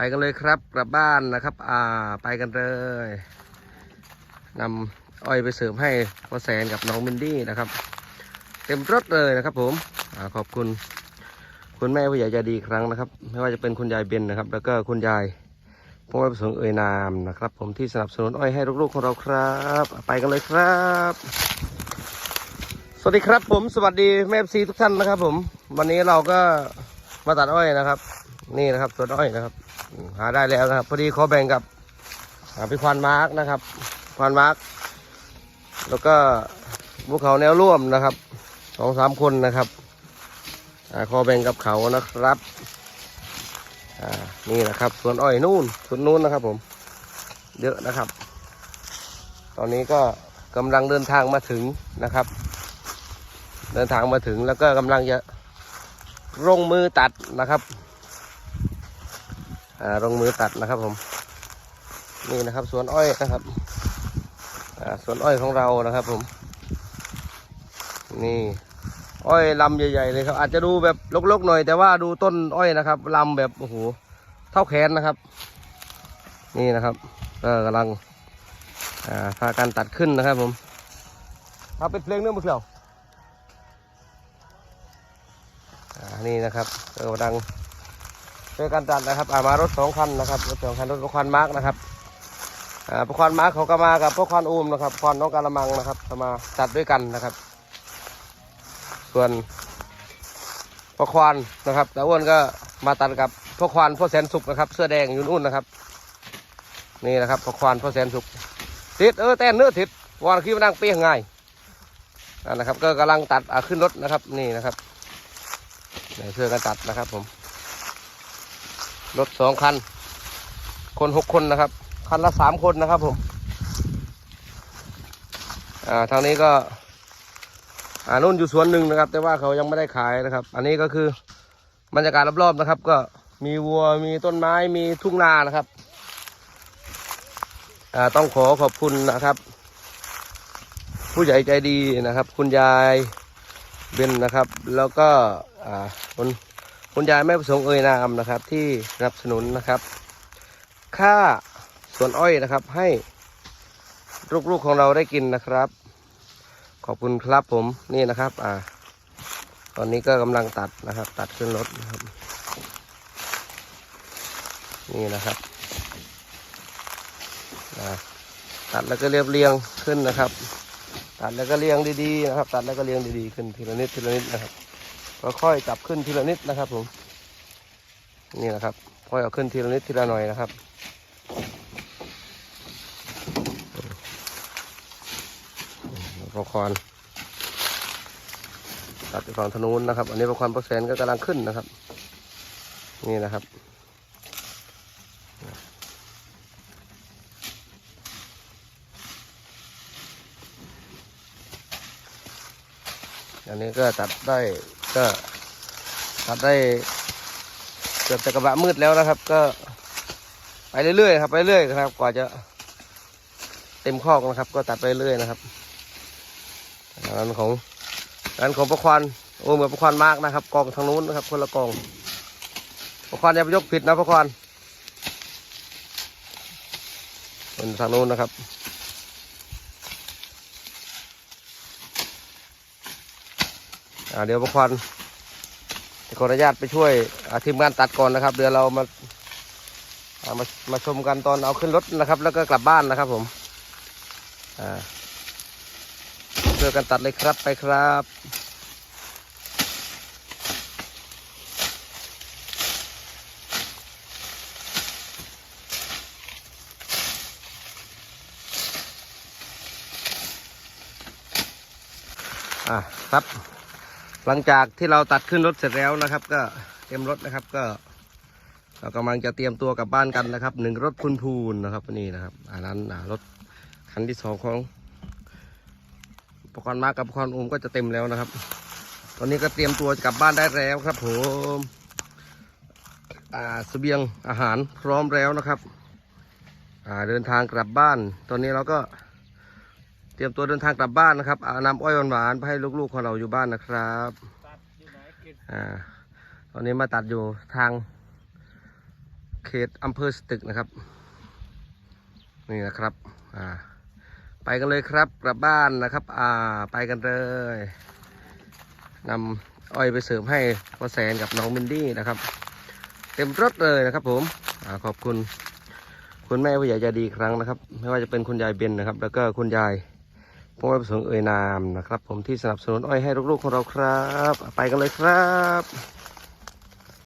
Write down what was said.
ไปกันเลยครับกลับบ้านนะครับ อ่าไปกันเลยนำอ้อยไปเสริมให้พ่อแสนกับน้องมินดี้นะครับ เต็มรถเลยนะครับ ผมอขอบคุณ คุณแม่ผู้ใหญ่ใจดีครั้งนะครับ ไม่ว่าจะเป็นคุณยายเบนนะครับ แล้วก็คุณยายพงศ์ประสงค์เอ่ยนามนะครับ ผมที่สนับสนุนอ้อยให้ลูกๆของเราครับ ไปกันเลยครับ สวัสดีครับ ผมสวัสดีแม่ซีทุกท่านนะครับ ผม วันนี้เราก็มาตัดอ้อยนะครับ นี่นะครับสวนอ้อยนะครับ หาได้แล้วนะครับ พอดีขอแบ่งกับอ่าพี่ควานมาร์กนะครับควานมาร์กแล้วก็พวกเขาแนวร่วมนะครับสองสามคนนะครับอาขอแบ่งกับเขานะครับนี่นะครับสวนอ้อยนู่นสวนนู้นนะครับผม เยอะนะครับ ตอนนี้ก็กำลังเดินทางมาถึงนะครับ เดินทางมาถึงแล้วก็กำลังจะลงมือตัดนะครับ ลงมือตัดนะครับผมนี่นะครับสวนอ้อยนะครับสวนอ้อยของเรานะครับผม นี่ อ้อยลำใหญ่ๆเลยครับ อาจจะดูแบบลกๆหน่อย แต่ว่าดูต้นอ้อยนะครับลำแบบโอ้โหเท่าแขนนะครับ นี่นะครับก็กำลังพาการตัดขึ้นนะครับผมเอาเป็นเพลงเนื้อมือเปล่าอ่านี่นะครับก็กำลัง ช่วยกันตัดนะครับอ่ามารถสองคันนะครับรถสองคันรถประควันมาร์กนะครับอ่าประควันมาร์กเขาก็มากับประควันอูมนะครับควันน้องกาละมังนะครับมาตัดด้วยกันนะครับ ส่วนประควันนะครับตาอ้วนก็มาตัดกับประควันพ่อแสนสุกนะครับเสื้อแดงอยู่นู่นนะครับ นี่นะครับประควันพ่อแสนสุกทิศเออแต้นเนื้อทิศวันขี้มานั่งเปี้ยงง่ายนะครับ ก็กำลังตัดขึ้นรถนะครับ นี่นะครับนี่ช่วยกันตัดนะครับผม รถสองคัน คนหกคนนะครับ คันละสามคนนะครับผม อ่าทางนี้ก็ อ่านุ่นอยู่สวนหนึ่งนะครับ แต่ว่าเขายังไม่ได้ขายนะครับ อันนี้ก็คือบรรยากาศรอบๆนะครับ ก็มีวัวมีต้นไม้มีทุ่งนานะครับ อ่าต้องขอขอบคุณนะครับ ผู้ใหญ่ใจดีนะครับ คุณยายเบนนะครับ แล้วก็อ่าคน คุณยายแม่ประสงค์เอ่ยนามนะครับ ที่สนับสนุนนะครับ ค่าสวนอ้อยนะครับ ให้ลูกๆของเราได้กินนะครับ ขอบคุณครับผมนี่นะครับ อ่า ตอนนี้ก็กำลังตัดนะครับ ตัดขึ้นรถนะครับ นี่นะครับตัดแล้วก็เรียบเรียงขึ้นนะครับ ตัดแล้วก็เรียงดีๆนะครับ ตัดแล้วก็เรียงดีๆขึ้นทีละนิดทีละนิดนะครับ ก็ค่อยจับขึ้นทีละนิดนะครับ ผมนี่นะครับค่อยเอาขึ้นทีละนิดทีละหน่อยนะครับประคอนตัดไปฝั่งธนูนนะครับ อันนี้ประคอนประแสนก็กำลังขึ้นนะครับ นี่นะครับอันนี้ก็ตัดได้ ก็ตัดได้เกือบจะกระบะมืดแล้วนะครับ ก็ไปเรื่อยๆครับไปเรื่อยๆครับ กว่าจะเต็มคอกนะครับ ก็ตัดไปเรื่อยนะครับร้านของร้านของประควานโอ้เหมือนประควานมากนะครับ กองทางนู้นนะครับ คนละกองประควานอย่าไปยกผิดนะประควานเป็นทางนู้นนะครับ อ่า เดี๋ยวประควันจะขออนุญาตไปช่วยทีมงานตัดก่อนนะครับ เดี๋ยวเรามาามามาชมกันตอนเอาขึ้นรถนะครับ แล้วก็กลับบ้านนะครับผมอ่าช่วกันตัดเลยครับไปครับอ่าครับ หลังจากที่เราตัดขึ้นรถเสร็จแล้วนะครับ ก็เตรียมรถนะครับก็ เรากำลังจะเตรียมตัวกลับบ้านกันนะครับหนึ่งรถคุณพูนนะครับนี่นะครับอันนั้นรถคันที่สองของอุปกรณ์มากับอุปกรณ์โอมก็จะเต็มแล้วนะครับ ตอนนี้ก็เตรียมตัวกลับบ้านได้แล้วครับผมอ่าเสบียงอาหารพร้อมแล้วนะครับ อ่าเดินทางกลับบ้าน ตอนนี้เราก็ เตรียมตัวเดินทางกลับบ้านนะครับเอาน้ำอ้อยหวานๆไปให้ลูกๆของเราอยู่บ้านนะครับตัดอยู่ไหนกินอ่าตอนนี้มาตัดอยู่ทางเขตอำเภอสตึกนะครับ นี่นะครับอ่าไปกันเลยครับกลับบ้านนะครับ อ่าไปกันเลยนำอ้อยไปเสริมให้พ่อแสนกับน้องมินดี้นะครับ เต็มรถเลยนะครับ ผมอ่าขอบคุณคุณแม่ผู้ใหญ่ใจดีครั้งนะครับ ไม่ว่าจะเป็นคุณยายเบนนะครับ แล้วก็คุณยาย พงษ์ประสงค์เอ่ยนามนะครับ ผมที่สนับสนุนอ้อยให้ลูกๆของเราครับ ไปกันเลยครับ